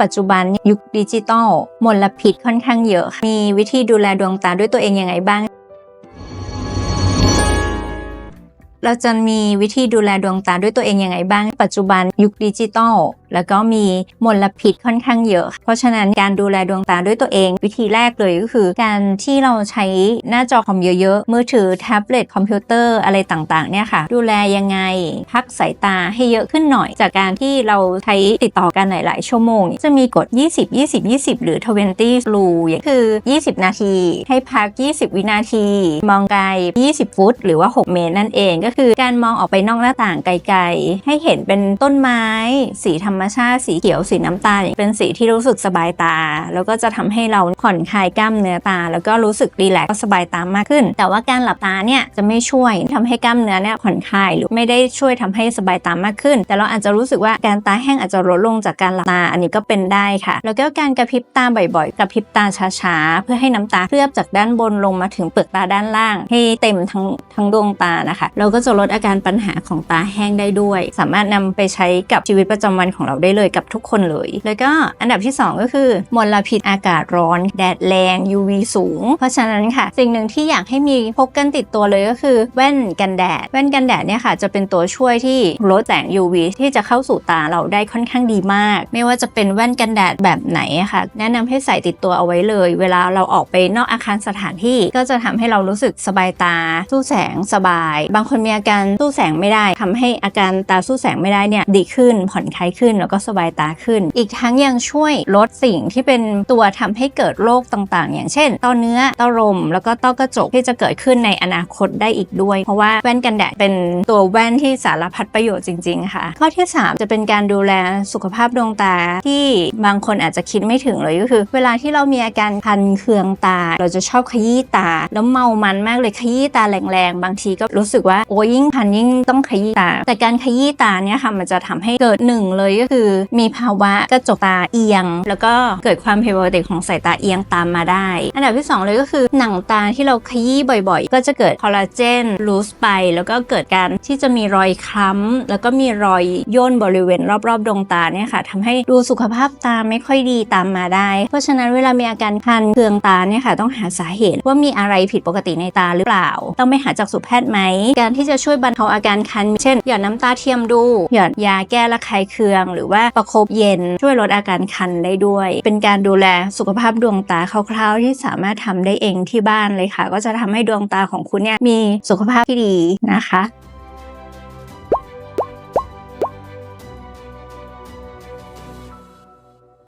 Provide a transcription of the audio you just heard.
ปัจจุบันยุคดิจิตอลมลพิษค่อนข้างเยอะค่ะมีวิธีดูแลดวงตาด้วยตัวเองยังไงบ้าง เราจะมีวิธีดูแลดวงตาด้วยตัวเองยังไงบ้าง ปัจจุบันยุคดิจิตอลแล้วก็มีมลพิษค่อนข้างเยอะ เพราะฉะนั้นการดูแลดวงตาด้วยตัวเอง วิธีแรกเลยก็คือ การที่เราใช้หน้าจอคอมเยอะๆ มือถือแท็บเล็ตคอมพิวเตอร์อะไรต่างๆเนี่ยค่ะ ดูแลยังไง พักสายตาให้เยอะขึ้นหน่อย จากการที่เราใช้ติดต่อกันหลายๆ ชั่วโมง จะมีกฎ 20 20 20 หรือ 20 rule อย่างคือ 20 นาที ให้พัก 20 วินาที มองไกล 20 ฟุต หรือว่า 6 เมตรนั่นเองก็ก็คือการมองออกไปนอกหน้าต่างไกลๆ ให้เห็นเป็นต้นไม้ สีธรรมชาติสีเขียวสีน้ำตาลเป็นสีที่รู้สึกสบายตา แล้วก็จะทำให้เราผ่อนคลายกล้ามเนื้อตา แล้วก็รู้สึกรีแลกซ์สบายตามากขึ้น แต่ว่าการหลับตาเนี่ยจะไม่ช่วยทำให้กล้ามเนื้อเนี่ยผ่อนคลายหรือไม่ได้ช่วยทำให้สบายตามากขึ้น แต่เราอาจจะรู้สึกว่าการตาแห้งอาจจะลดลงจากการหลับตาอันนี้ก็เป็นได้ค่ะ แล้วก็การกระพริบตาบ่อยๆ กระพริบตาช้าๆ เพื่อให้น้ำตาเคลือบจากด้านบนลงมาถึงเปลือกตาด้านล่าง ให้เต็มทั้งทั้งดวงตานะคะ เราก็จะลดอาการปัญหาของตาแห้งได้ด้วย สามารถนำไปใช้กับชีวิตประจำวันของเราได้เลยกับทุกคนเลย แล้วก็อันดับที่ 2 ก็คือมลพิษอากาศร้อน แดดแรง UV สูง เพราะฉะนั้นค่ะ สิ่งหนึ่งที่อยากให้มีพกกันติดตัวเลยก็คือ แว่นกันแดด แว่นกันแดดเนี่ยค่ะ จะเป็นตัวช่วยที่ลดแสง UV ที่จะเข้าสู่ตาเราได้ค่อนข้างดีมาก ไม่ว่าจะเป็นแว่นกันแดดแบบไหนค่ะ แนะนำให้ใส่ติดตัวเอาไว้เลย เวลาเราออกไปนอกอาคารสถานที่ ก็จะทำให้เรารู้สึกสบายตาสู้แสงสบาย บางคนมีอาการสู้แสงไม่ได้ทำให้อาการตาสู้แสงไม่ได้เนี่ยดีขึ้นผ่อนคลายขึ้นแล้วก็สบายตาขึ้น อีกทั้งยังช่วยลดสิ่งที่เป็นตัวทำให้เกิดโรคต่างๆ อย่างเช่นต้อเนื้อต้อลมแล้วก็ต้อกระจกที่จะเกิดขึ้นในอนาคตได้อีกด้วย เพราะว่าแว่นกันแดดเป็นตัวแว่นที่สารพัดประโยชน์จริง ๆ ค่ะ ข้อที่ 3 จะเป็นการดูแลสุขภาพดวงตาที่บางคนอาจจะคิดไม่ถึงเลยก็คือ เวลาที่เรามีอาการคันเคืองตา เราจะชอบขยี้ตา แล้วเมามันมากเลยขยี้ตาแรงๆ บางทีก็รู้สึกว่าโอ้ยิ่งคันยิ่งต้องขยี้ตา แต่การขยี้ตาเนี่ยค่ะมันจะทำให้เกิดหนึ่งเลยก็คือ มีภาวะกระจกตาเอียง แล้วก็เกิดความผิดปกติของสายตาเอียงตามมาได้ อันดับที่ 2 เลยก็คือหนังตาที่เราขยี้บ่อยๆ ก็จะเกิดคอลลาเจนลูสไป แล้วก็เกิดการที่จะมีรอยคล้ำแล้วก็มีรอยย่นบริเวณรอบๆดวงตาเนี่ยค่ะทำให้ดูสุขภาพตาไม่ค่อยดีตามมาได้ เพราะฉะนั้นเวลามีอาการคันเคืองตาเนี่ยค่ะต้องหาสาเหตุว่ามีอะไรผิดปกติในตาหรือเปล่า ต้องไปหาจากสุแพทย์ไหมการที่จะช่วยบรรเทาอาการคัน เช่น หยอดน้ำตาเทียมดู หยอดยาแก้ระคายเคือง หรือว่าประคบเย็นช่วยลดอาการคันได้ด้วย เป็นการดูแลสุขภาพดวงตาคร่าวๆ ที่สามารถทำได้เองที่บ้านเลยค่ะ ก็จะทำให้ดวงตาของคุณเนี่ยมีสุขภาพที่ดีนะคะ